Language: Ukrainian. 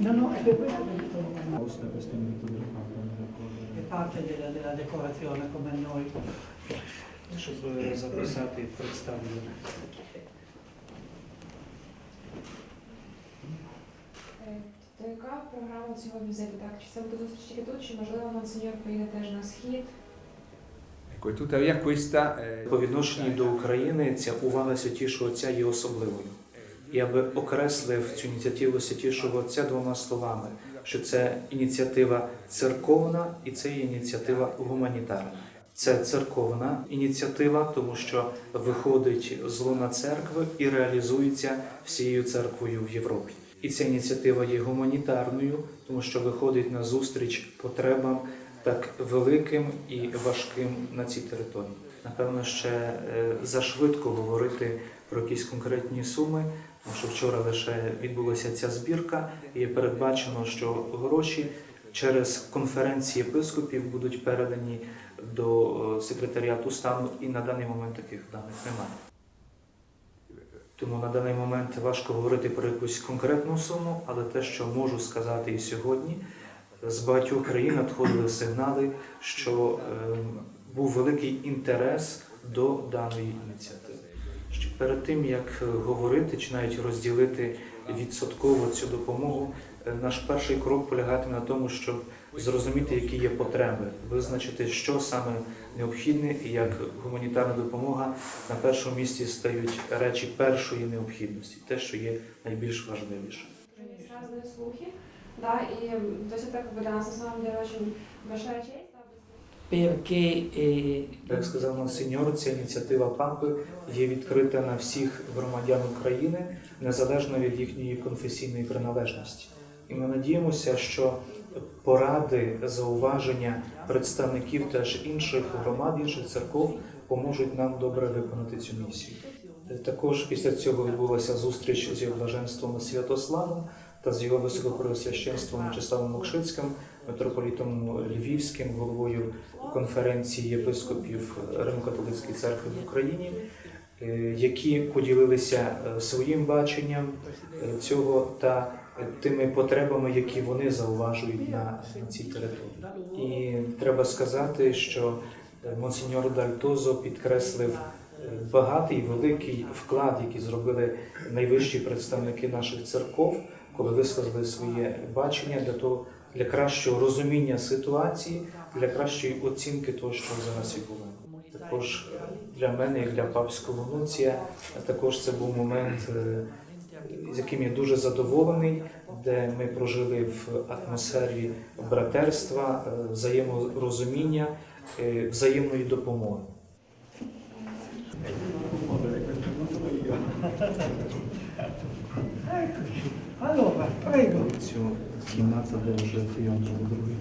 No, no, è per è parte della, della decorazione come noi. щоб записати і представлення. Е, То яка програма цього візиту? Так, чи це буде зустріч тільки тут, чи можливо монсеньор поїде теж на схід? Eh, По відношенню до України ця увага Святішого Отця є особливою. Я би окреслив цю ініціативу Святішого Отця двома словами, що це ініціатива церковна і це ініціатива гуманітарна. Це церковна ініціатива, тому що виходить з луна церкви і реалізується всією церквою в Європі. І ця ініціатива є гуманітарною, тому що виходить на зустріч потребам так великим і важким на цій території. Напевно, ще е, зашвидко говорити про якісь конкретні суми, тому що вчора лише відбулася ця збірка, і передбачено, що гроші через конференції єпископів будуть передані до е, секретаріату стану, і на даний момент таких даних немає. Тому на даний момент важко говорити про якусь конкретну суму, але те, що можу сказати і сьогодні, з багатьох країн надходили сигнали, що е, був великий інтерес до даної ініціативи Що перед тим як е, говорити чи навіть розділити відсотково цю допомогу, е, наш перший крок полягатиме на тому, щоб зрозуміти, які є потреби, визначити, що саме необхідне, і як гуманітарна допомога на першому місці стають речі першої необхідності, те, що є найбільш важливіше. Есть разные слухи, да, и м, то есть это как бы для нас на самом деле очень большая честь, да, быть Perché eh, Як сказав монсеньор, ця ініціатива папи є відкрита на всіх громадян України незалежно від їхньої конфесійної приналежності. І ми надіємося, що поради, зауваження представників теж інших громад, інших церков поможуть нам добре виконати цю місію. Також після цього відбулася зустріч з його блаженством Святославом та з його високопреосвященством Вячеславом Мокшицьким, митрополітом Львівським, головою конференції єпископів Римо-католицької церкви в Україні, е, які поділилися е, своїм баченням е, цього та тими потребами, які вони зауважують на, цій території. І треба сказати, що монсеньор Дальтозо підкреслив багатий великий вклад, який зробили найвищі представники наших церков, коли висказали своє бачення для того, для кращого розуміння ситуації, для кращої оцінки того, що зараз відбувається. Також е, для мене, як для папського нунція, також це був момент, е, з яким я дуже задоволений, де ми прожили в атмосфері братерства, е, взаєморозуміння, взаємної допомоги. Allora, prego. Цю кімнату, де вже прийом другий.